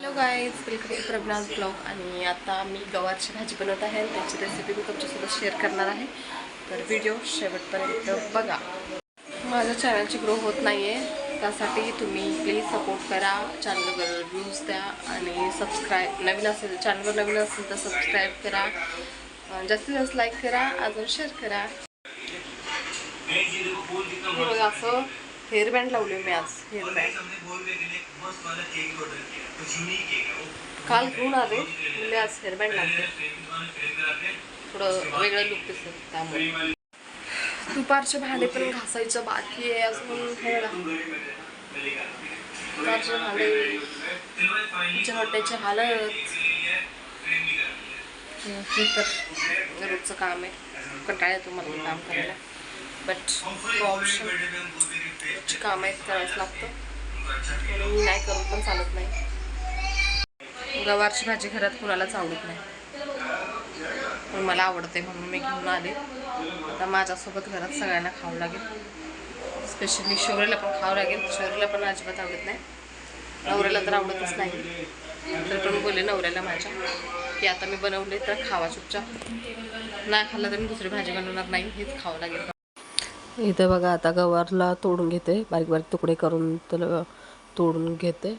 Hello guys welcome to प्रज्ञाज blog आणि आता मी गव्हाची भाजी बनवत आहे आणि त्याची रेसिपी मी तुमच्यासोबत शेअर करणार आहे. तर व्हिडिओ शेवटपर्यंत बघा. माझ्या चॅनलची ग्रो होत नाही आहे त्यासाठी तुम्ही प्लीज सपोर्ट करा. चॅनलवर व्ह्यूज द्या आणि सबस्क्राईब नवीन असेल चॅनलवर नवीन असेल तर सबस्क्राईब करा. जास्तीत जास्त लाईक करा. अजून शेअर करा. बघा असं हेअरबँड लावले मी आज हेअरबँड. काल घेऊन आले म्हणजे आज हेअरबँड लागते थोडं वेगळं लुक दिसत त्यामुळे. दुपारचे भांडे पण घासायचं बाकी आहे अजून दुपारचे भांडे किचन हालत. हे तर रोजचं काम आहे. कंटाळा येतो मला काम करायला. बट ऑप्शन काम आहेत करावंच लागतं. म्हणून मी नाही करून पण चालत नाही. गवारची भाजी घरात कुणालाच आवडत नाही. पण मला आवडते म्हणून मी घेऊन आले. आता माझ्यासोबत घरात सगळ्यांना खावं लागेल. स्पेशली शौर्यला पण खावं लागेल. शौर्यला पण अजिबात आवडत नाही. नवऱ्याला तर आवडतच नाही. तर पण बोलले नवऱ्याला माझ्या की आता मी बनवले तर खावा चुपचाप. नाही खाल्लं तर मी दुसरी भाजी बनवणार नाही. हेच खावं लागेल. इथे बघा आता गवारला तोडून घेते. बारीक बारीक तुकडे करून त्याला तोडून घेते.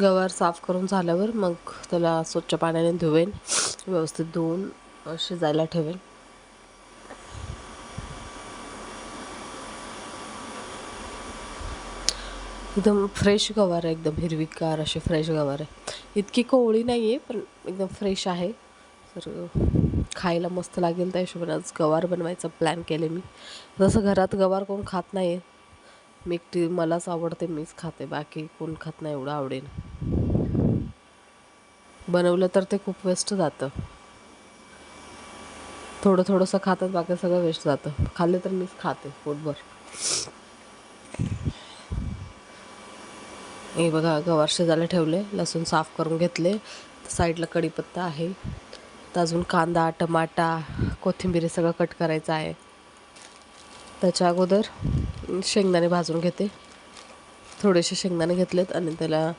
गवार साफ करून झाल्यावर मग त्याला स्वच्छ पाण्याने धुवेन व्यवस्थित धुवून शिजायला ठेवेन. एकदम फ्रेश गवार आहे एकदम हिरवीगार अशी फ्रेश गवार आहे. इतकी कोवळी नाही आहे पण एकदम फ्रेश आहे. तर खायला मस्त लागेल त्या हिशोबाने आज गवार बनवायचा प्लॅन केले मी. जसं घरात गवार कोण खात नाही मी एकटी मलाच आवडते मीच खाते बाकी कोण खात नाही एवढं आवडेल बनवलं तर ते खूप वेस्ट जातं. थोडं थोडंसं खातात बाकी सगळं वेस्ट जातं. खाल्लं तर मीच खाते पोटभर. हे बघा गवार शिजायला ठेवले लसूण साफ करून घेतले. साईडला कढीपत्ता आहे. तर अजून कांदा टमाटा कोथिंबीर सगळं कट करायचं आहे. त्याच्या अगोदर शेंगदाणे भाजून घेते. थोडेसे शेंगदाणे घेतलेत आणि त्याला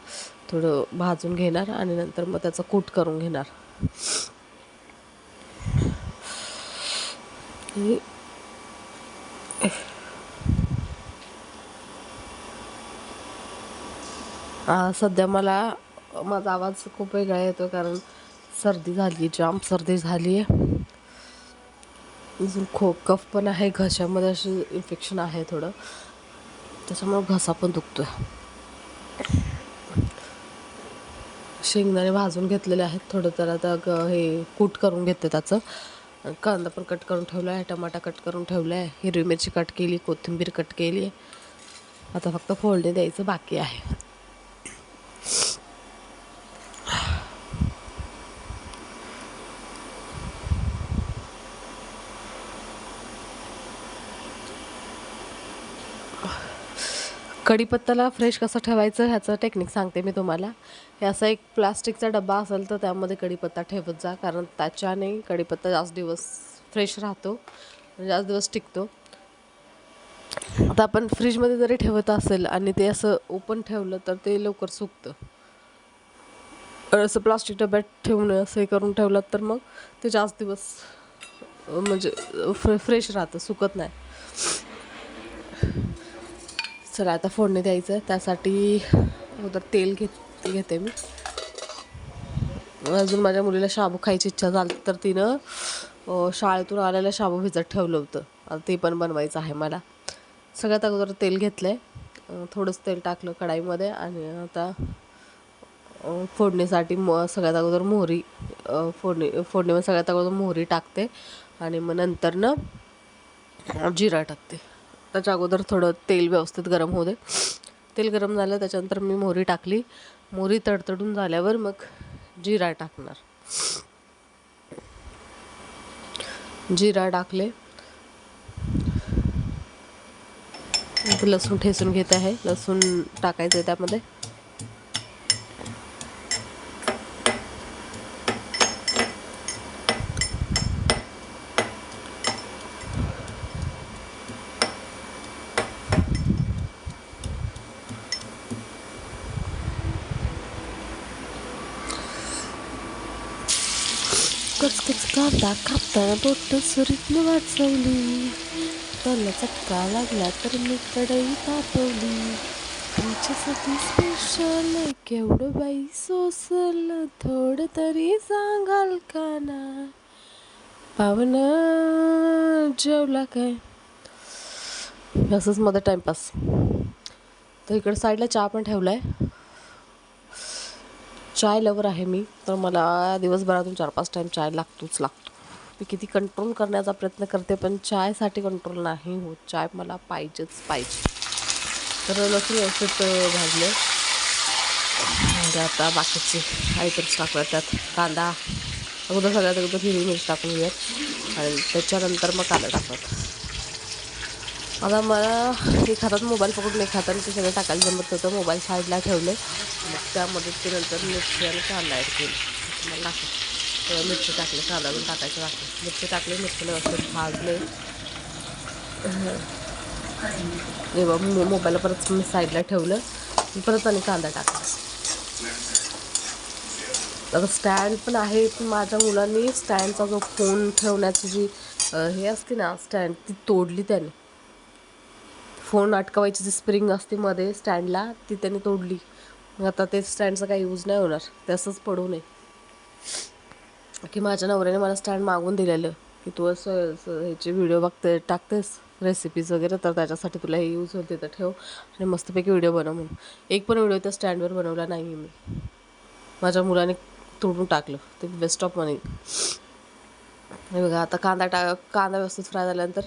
थोडं भाजून घेणार आणि नंतर मग त्याचं कूट करून घेणार. सध्या मला माझा आवाज खूप वेगळा येतो कारण सर्दी झाली जाम सर्दी झाली. आहे अजून खो कफ पण आहे घशामध्ये अशी इन्फेक्शन आहे थोडं. त्याच्यामुळं घसा पण दुखतोय. शेंगदाणे भाजून घेतलेले आहेत थोडं तर आता हे कूट करून घेते त्याचं. कांदा पण कट करून ठेवला आहे टमाटा कट करून ठेवला आहे हिरवी मिरची कट केली कोथिंबीर कट केली. आहे आता फक्त फोडणी द्यायचं बाकी आहे. कढीपत्ताला फ्रेश कसं ठेवायचं ह्याचं टेक्निक सांगते मी तुम्हाला. हे असा एक प्लास्टिकचा डबा असेल तर त्यामध्ये कढीपत्ता ठेवत जा कारण त्याच्याने कढीपत्ता जास्त दिवस फ्रेश राहतो जास्त दिवस टिकतो. आता आपण फ्रीजमध्ये जरी ठेवत असेल आणि ते असं ओपन ठेवलं तर ते लवकर सुकतं. असं प्लास्टिक डब्यात ठेवून असं हे करून ठेवलं तर मग ते जास्त दिवस म्हणजे फ्रे फ्रेश राहतं सुकत नाही. चला आता फोडणी द्यायचं. आहे त्यासाठी अगोदर तेल घेत घेते मी. अजून माझ्या मुलीला शाबू खायची इच्छा झाली तर तिनं शाळेतून आलेलं शाबू भिजत ठेवलं होतं. आता ते पण बनवायचं आहे मला. सगळ्यात अगोदर तेल घेतलं आहे थोडंसं तेल टाकलं कढाईमध्ये आणि आता फोडणीसाठी म सगळ्यात अगोदर मोहरी फोडणी फोडणीमध्ये सगळ्यात अगोदर मोहरी टाकते आणि मग नंतर ना जिरा टाकते. त्याच्या अगोदर थोडं तेल व्यवस्थित गरम होऊ दे. तेल गरम झालं त्याच्यानंतर मी मोहरी टाकली. मोहरी तडतडून झाल्यावर मग जिरा टाकणार. जिरा टाकले. लसूण ठेसून घेत आहे. लसूण टाकायचं आहे त्यामध्ये. कचकच कांदा कापताना बोट सुरीतनं वाचवली. त्याला चटका लागला तर मी कढई तापवली. तुमच्यासाठी स्पेशल केवढं बाई सोसल थोडं तरी सांगाल का ना? पावन जेवला काय? असंच मध्ये टाइमपास. तर इकडं साईडला चहा पण ठेवला आहे चाय लवर आहे मी तर मला दिवसभरातून चार पाच टाईम चाय लागतोच लागतो. मी किती कंट्रोल करण्याचा प्रयत्न करते पण चायसाठी कंट्रोल नाही होत. चाय मला पाहिजेच पाहिजे. तर लसूण व्यवस्थित भाजले. म्हणजे आता बाकीचे आयटम्स टाकूया त्यात. कांदा अगोदर सगळ्यात अगोदर हिरवी मिरची टाकून घेऊयात. आणि त्याच्यानंतर मग कांदा टाकत आता मला एक हातात मोबाईल पकडून एक हाताने ते सगळं टाकायला जमत होतं मोबाईल साईडला ठेवले मग त्यामध्ये ते नंतर मिरची आणि कांदा ॲड केली. मला टाकलं तेव्हा मिरची टाकली कांदा पण टाकायचं टाकलं मिरची टाकली मिरची व्यवस्थित भाजले. तेव्हा मो मोबाईल परत मी साईडला ठेवलं. परत आणि कांदा टाकला. आता स्टँड पण आहे पण माझ्या मुलांनी स्टँडचा जो फोन ठेवण्याची जी हे असते ना स्टँड ती तोडली त्याने. फोन अटकवायची जी स्प्रिंग असते मध्ये स्टँडला ती त्याने तोडली. आता ते स्टँडचा काही यूज नाही होणार. तसंच पडू नये. की माझ्या नवऱ्याने मला स्टँड मागून दिलेलं. की तू असं ह्याचे व्हिडिओ बघते टाकतेस रेसिपीज वगैरे तर त्याच्यासाठी तुला हे यूज होते तर ठेव. आणि मस्तपैकी व्हिडिओ बनव म्हणून. एक पण व्हिडिओ त्या स्टँडवर बनवला नाही मी. माझ्या मुलाने तोडून टाकलं. ते बेस्ट ऑफ मनी बघा आता कांदा टा कांदा व्यवस्थित फ्राय झाल्यानंतर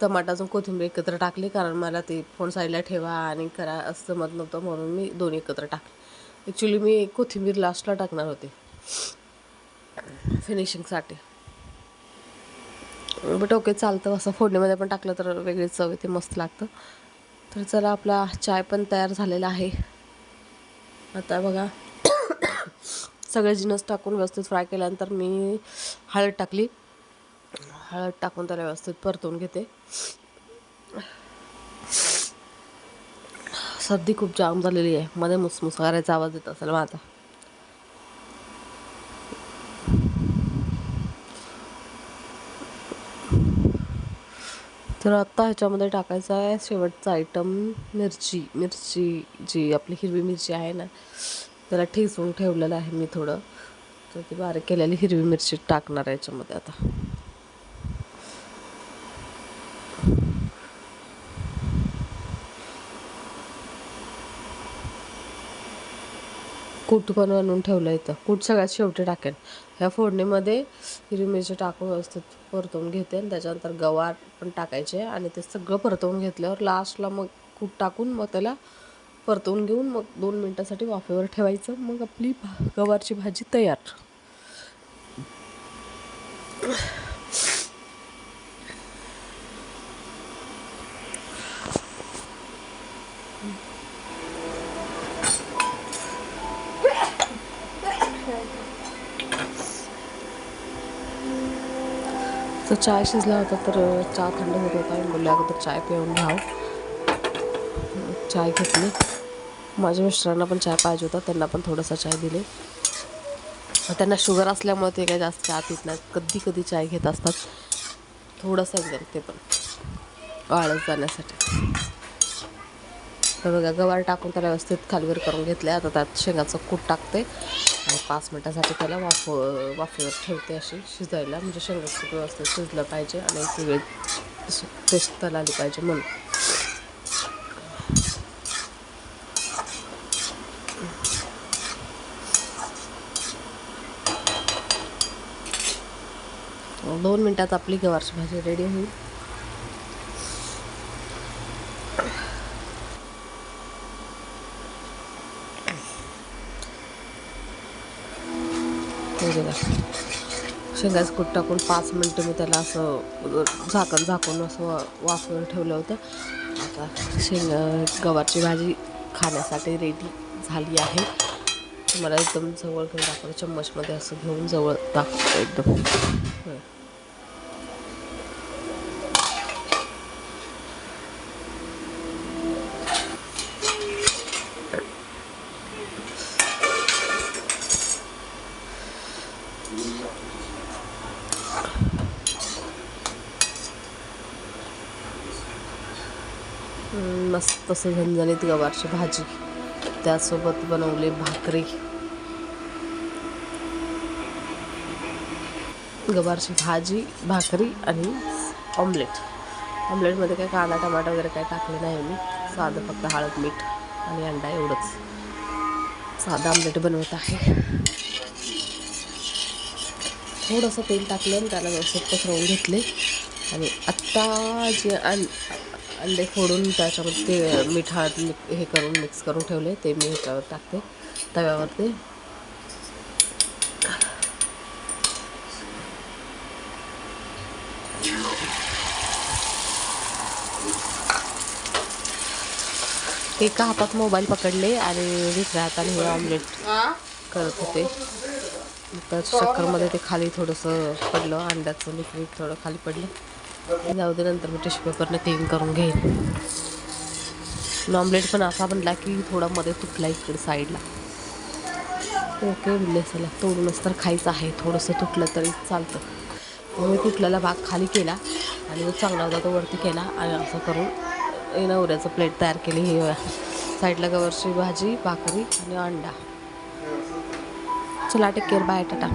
टमाटा अजून कोथिंबीर एकत्र टाकली कारण मला ते फोन साईडला ठेवा आणि करा असं मत नव्हतं म्हणून मी दोन्ही एकत्र टाकले. ॲक्च्युली मी कोथिंबीर लास्टला टाकणार होते. फिनिशिंगसाठी बट ओके चालतं. असं फोडणीमध्ये पण टाकलं तर वेगळी चव येते मस्त लागतं. तर चला आपला चाय पण तयार झालेला आहे. आता बघा. सगळे जिनस टाकून व्यवस्थित फ्राय केल्यानंतर मी हळद टाकली. हळद टाकून त्याला व्यवस्थित परतून घेते. सर्दी खूप जाम झालेली आहे. मध्ये मुसमुस करायचा आवाज येत असेल माझा. तर आत्ता ह्याच्यामध्ये टाकायचा आहे शेवटचा आयटम मिरची. मिरची जी आपली हिरवी मिरची आहे ना त्याला ठेसून ठेवलेलं आहे मी थोडं. तर ती बारीक केलेली हिरवी मिरची टाकणार आहे याच्यामध्ये आता. कूट पण बनवून ठेवलं इथं. कूट सगळ्यात शेवटी टाकेन ह्या फोडणीमध्ये हिरवी मिरची टाकून व्यवस्थित परतवून घेते आणि त्याच्यानंतर गवार पण टाकायचे आणि ते सगळं परतवून घेतल्यावर लास्टला मग कूट टाकून मग त्याला परतवून घेऊन मग दोन मिनटासाठी वाफेवर ठेवायचं. मग आपली भा गवारची भाजी तयार. चहा चाय शिजला होता तर चहा थंड होत होता. आणि अगोदर चाय पिऊन घ्याव. चाय घेतली. माझ्या मिस्टरांना पण चाय पाहिजे होता. त्यांना पण थोडासा चाय दिले. त्यांना शुगर असल्यामुळे ते काही जास्त चहा पित नाहीत. कधी कधी चाय घेत असतात. थोडंसं एकदम ते पण. आळस जाण्यासाठी. तर बघा गवार टाकून त्याला व्यवस्थित खालीवर करून घेतले आता त्यात शेंगाचं कूट टाकते. आणि पाच मिनटासाठी त्याला वाफ वाफेवर ठेवते अशी शिजायला. म्हणजे शेंगाचं व्यवस्थित शिजलं पाहिजे आणि एक वेगळी टेस्ट त्याला आली पाहिजे म्हणून. दोन मिनटात आपली गवारची भाजी रेडी होईल. हे शेंगाचं कूट टाकून पाच मिनटं मी त्याला असं झाकण झाकून असं वा वाफवर ठेवलं होतं. आता शेंगा गवारची भाजी खाण्यासाठी रेडी झाली आहे. मला एकदम जवळ घेऊन दाखवलं चम्मचमध्ये असं घेऊन जवळ दाखवतो एकदम. मस्त असं झणझणीत गवारची भाजी. त्यासोबत बनवले भाकरी. गवारची भाजी भाकरी आणि ऑमलेट ऑमलेटमध्ये काय कांदा टमाटा वगैरे काय टाकले नाही मी साधं फक्त हळद मीठ आणि अंडा एवढंच. साधं आमलेट बनवत आहे. थोडंसं तेल टाकलं आणि त्याला व्यवस्थित पसरवून घेतले. आणि आत्ता जे आणि अंडे फोडून त्याच्यामध्ये ते मीठ हळद मिक- हे करून मिक्स करून ठेवले. ते मी ह्याच्यावर टाकते तव्यावरती. एका हातात मोबाईल पकडले आणि दुसऱ्या हाताने हे ऑमलेट करत होते. तर चक्करमध्ये ते खाली थोडंसं पडलं अंड्याचं लिक्विड थोडं खाली पडलं. जाऊ दे नंतर मी टिश्यू पेपरने क्लीन करून घेईन. ऑमलेट पण असा बनला की थोडा मध्ये तुटला इकडे साईडला ओके म्हणले चला. तोडूनच तर खायचं आहे. थोडंसं तुटलं तरी चालतं. मग मी तुटलेला भाग खाली केला आणि जो चांगला होता तो वरती केला आणि असं करून नवऱ्याचं प्लेट तयार केली. ही साईडला गवरची भाजी भाकरी आणि अंडा. चला टेक केअर बाय टाटा